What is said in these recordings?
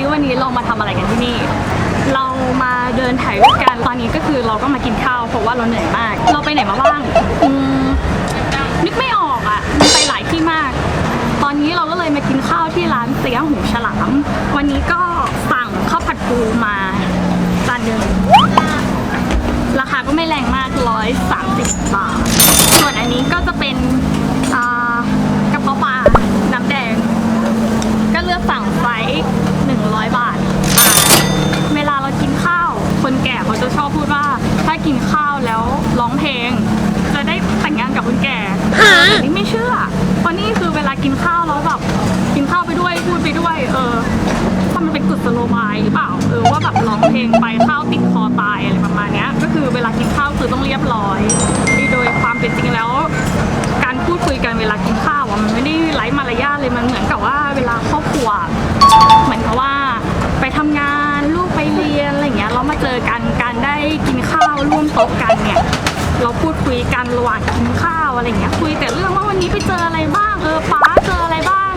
ซิวันนี้เรามาทำอะไรกันที่นี่ เรามาเดินถ่ายรูปกันตอนนี้ก็คือเราก็มากินข้าวเพราะว่าเราเหนื่อยมาก เราไปไหนมาบ้างอืมนึกไม่ออกอะมันไปหลายที่มาก ตอนนี้เราก็เลยมากินข้าวที่ร้านเสียหูฉลาม วันนี้ก็สั่งข้าวผัดปูมาจานหนึ่งราคาก็ไม่แรงมาก130บาท ส่วนอันนี้ก็จะเป็นอ่ากระเพาะปลา น้ำแดง ก็เลือกสั่งไซส์100 บาทอ่าเวลาเรากินข้าว คนแก่เขาจะชอบพูดว่า ถ้ากินข้าวแล้ว ร้องเพลง จะได้แต่งงานกับคนแก่อันนี้ไม่เชื่อเพราะนี่คือเวลากินข้าวแล้วแบบกินข้าวไปด้วยพูดไปด้วย เออถ้ามันเป็นกุศโลบายหรือเปล่าเออว่าแบบร้องเพลงไปข้าวติดคอตายอะไรประมาณเนี้ยก็คือเวลากินข้าวคือต้องเรียบร้อยโดยความเป็นจริงแล้ว การพูดคุยกันเวลากินข้าวอะมันไม่ได้ไร้มารยาทเลยมันเหมือนกับว่าเวลาครอบครัวเหมือนกับว่าไปทำงานลูกไปเรียนอะไรอย่างเงี้ยเรามาเจอกันการได้กินข้าวร่วมโต๊ะกันเนี่ย เราพูดคุยกันระหว่างกินข้าวอะไรเงี้ยคุยแต่เรื่องว่าวันนี้ไปเจออะไรบ้างเออป้าเจออะไรบ้าง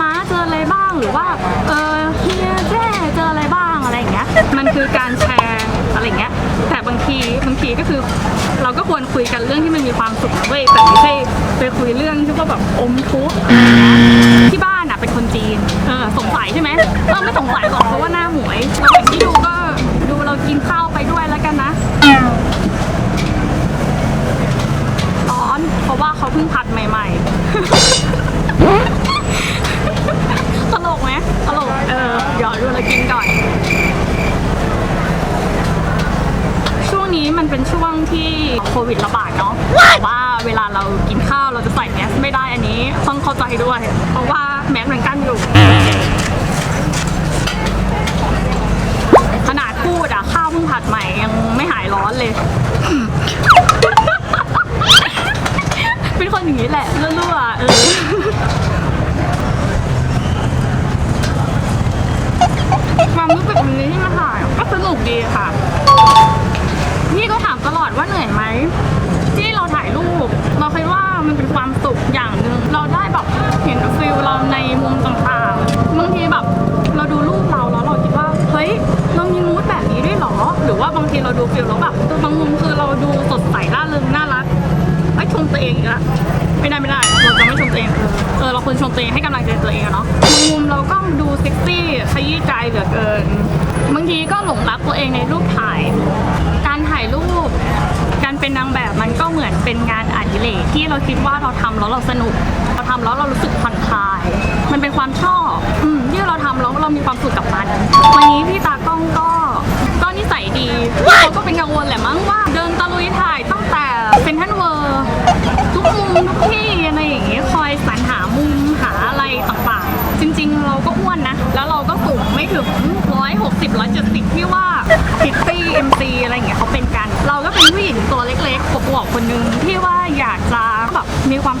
ม้าเจออะไรบ้างหรือว่าเออเฮียแจ้เจออะไรบ้างอะไรเงี้ยมันคือการแชร์อะไรเงี้ยแต่บางทีบางทีก็คือ เราก็ควรคุยกันเรื่องที่มันมีความสุขนะเว้ยแต่ไม่ใช่ไปคุยเรื่องที่ว่าแบบอมทุกข์ที่บ้านอะเป็นคนจีนเออสงสัยใช่ไหมเออไม่สงสัยหรอกเพราะว่าหน้าหมวยแล้วอย่างที่ดูก็ดูเรากินข้าวไปด้วยแล้วกันนะ ร้อน เพราะว่าเขาเพิ่งผัดใหม่ๆ ตลกไหมตลก เออเดี๋ยวดูเรากินก่อน ช่วงนี้มันเป็นช่วงที่ โควิดระบาดเนาะแต่ว่าเวลาเรากินข้าวเราจะใส่แมสไม่ได้อันนี้ต้องเข้าใจด้วย เพราะว่าแมสมันกั้นอยู่ ขนาดพูดอะข้าวเพิ่งผัดใหม่ยังไม่หายร้อนเลย เป็นคนอย่างนี้แหละรั่วๆเออความรู้สึกวันนี้ที่มาถ่ายก็สนุกดีค่ะ พี่ก็ถามตลอดว่าเหนื่อยไหมที่เราถ่ายรูป เราคิดว่ามันเป็นความสุขอย่างหนึ่งเราได้แบบเห็นฟิลเราในมุมต่างๆบางทีแบบเราดูรูปเราแล้วเราคิดว่าเฮ้ยเรามีมูดแบบนี้ด้วยหรอ หรือว่าบางทีเราดูฟิลแล้วแบบบางมุมคือเราดูสดใสร่าเริงน่ารักไอ้ชมตัวเองอีกละไม่ได้ไม่ได้ เองเออเราควรชมตัวเองให้กำลังใจตัวเองอะเนาะบางมุมเราก็ดูเซ็กซี่ขยี้ใจเหลือเกินบางทีก็หลงรักตัวเองในรูปถ่าย การถ่ายรูป การเป็นนางแบบมันก็เหมือนเป็นงานอดิเรกที่เราคิดว่าเราทำแล้วเราสนุกเราทำแล้วเรารู้สึกผ่อนคลาย มันเป็นความชอบอืมที่เราทำแล้วเรามีความสุขกับมันวันนี้พี่ตากล้องก็ก็นิสัยดีเขาก็เป็นกังวลแหละมั้ง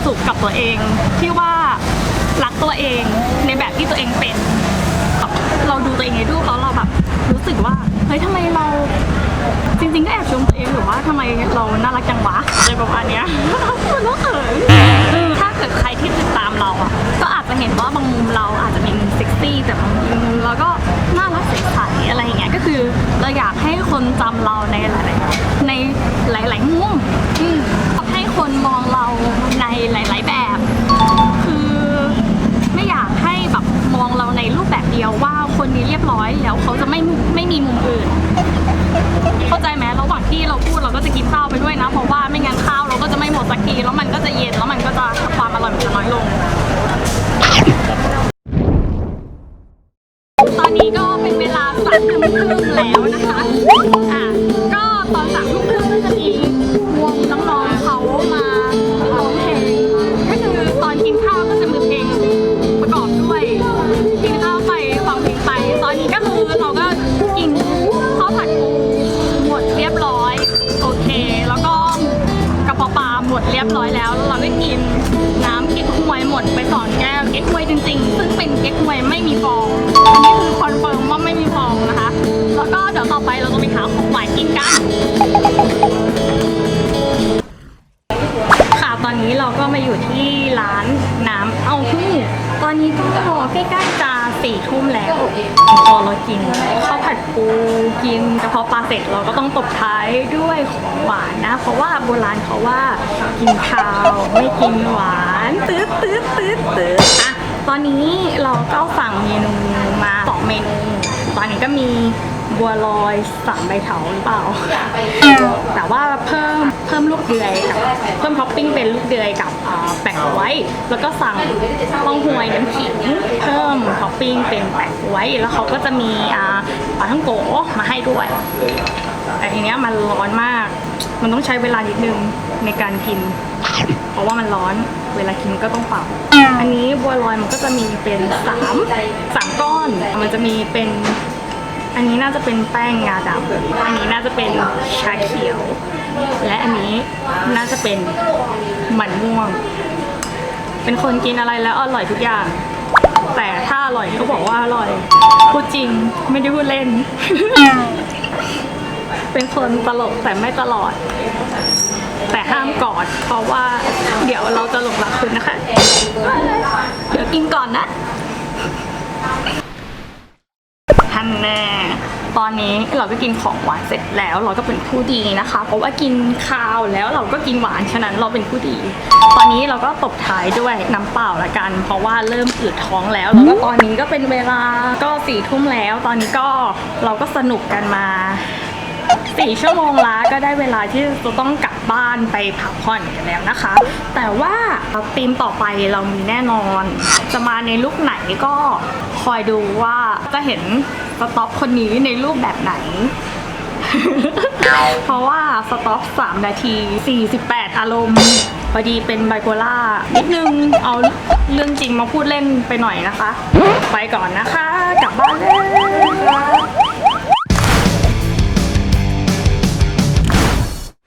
สุขกับตัวเอง ที่ว่ารักตัวเองในแบบที่ตัวเองเป็นแบบเราดูตัวเองในรูปแล้วเราแบบรู้สึกว่าเฮ้ยทำไมเราจริงๆก็แอบชมตัวเองอยู่ว่าทำไมเราน่ารักจังวะอะไรประมาณเนี้ยมันก็เขินถ้าเกิดใครที่ติดตามเราอะ ก็อาจจะเห็นว่าบางมุมเราอาจจะมีมุมเซ็กซี่แต่บางมุมเราก็น่ารักใสๆอะไรอย่างเงี้ยก็คือเราอยากให้คนจำเราในหลายๆในหลาย ๆ มุมอืม คนมองเราในหลาย ๆ แบบ คือไม่อยากให้แบบมองเราในรูปแบบเดียวว่าคนนี้เรียบร้อยแล้วเขาจะไม่ไม่มีมุมอื่น เข้าใจไหมระหว่างที่เราพูดเราก็จะกินข้าวไปด้วยนะ เพราะว่าไม่งั้นข้าวเราก็จะไม่หมดสักทีแล้วมันก็จะเย็นแล้วมันก็จะความอร่อยมันจะน้อยลงตอนนี้ก็เป็นเวลาสามทุ่มครึ่งแล้ว บร้อยแล้ว เราก็กินน้ำเก๊กฮวยหมดไปสองแก้วเก๊กฮวยจริงๆ ซึ่งเป็นเก๊กฮวยไม่มีฟองอันนี้คือคอนเฟิร์มว่าไม่มีฟองนะคะ แล้วก็เดี๋ยวต่อไปเราจะไปหาของหวานกินกันค่ะตอนนี้เราก็มาอยู่ที่ร้านน้ำเอาหู้ตอนนี้ก็ใกล้ๆจะ สี่ทุ่มแล้วพอเรากินข้าวผัดปูกินกระเพาะปลาเสร็จเราก็ต้องตบท้ายด้วยของหวานนะ เพราะว่าโบราณเขาว่ากินข้าวไม่กินหวานตืดตืดตืดตืดอะตอนนี้เราก็สั่งเมนูมาสองเมนู ตอนนี้ก็มี บัวลอยสามใบเถาหรือเปล่า แต่ว่าเพิ่มเพิ่มลูกเดือยกับเพิ่มท็อปปิ้งเป็นลูกเดือยกับแปะไว้ แล้วก็สั่งข้องหวยน้ำขิงเพิ่มท็อปปิ้งเป็นแปะไว้ แล้วเขาก็จะมีปลาท่องโกมาให้ด้วย แต่ทีเนี้ยมันร้อนมาก มันต้องใช้เวลานิดนึงในการกิน เพราะว่ามันร้อนเวลากินก็ต้องเป่าอันนี้บัวลอยมันก็จะมีเป็นสามสามก้อน มันจะมีเป็น อันนี้น่าจะเป็นแป้งงาดำอันนี้น่าจะเป็นชาเขียว และอันนี้น่าจะเป็นมันม่วง เป็นคนกินอะไรแล้วอร่อยทุกอย่าง แต่ถ้าอร่อยก็บอกว่าอร่อยพูดจริงไม่ได้พูดเล่น เป็นคนตลกแต่ไม่ตลอด แต่ห้ามกอด เพราะว่าเดี๋ยวเราจะหลงรักคุณนะคะ เดี๋ยวกินก่อนนะท่านแน่ ตอนนี้เราก็กินของหวานเสร็จแล้ว เราก็เป็นผู้ดีนะคะ เพราะว่ากินข้าวแล้วเราก็กินหวานฉะนั้นเราเป็นผู้ดี ตอนนี้เราก็ตบท้ายด้วยน้ำเปล่าละกัน เพราะว่าเริ่มอืดท้องแล้วแล้วก็ตอนนี้ก็เป็นเวลาก็สี่ทุ่มแล้ว ตอนนี้ก็เราก็สนุกกันมาสี่ชั่วโมงละก็ได้เวลาที่จะต้องกลับบ้านไปพักผ่อนกันแล้วนะคะ แต่ว่า ธีมต่อไปเรามีแน่นอน จะมาในลุคไหนก็คอยดูว่าจะเห็นสต็อปคนนี้ในรูปแบบไหน เพราะว่าสต็อป3นาที 48 อารมณ์ พอดีเป็นไบโพล่านิดนึง เอาเรื่องจริงมาพูดเล่นไปหน่อยนะคะ ไปก่อนนะคะ กลับบ้านเลย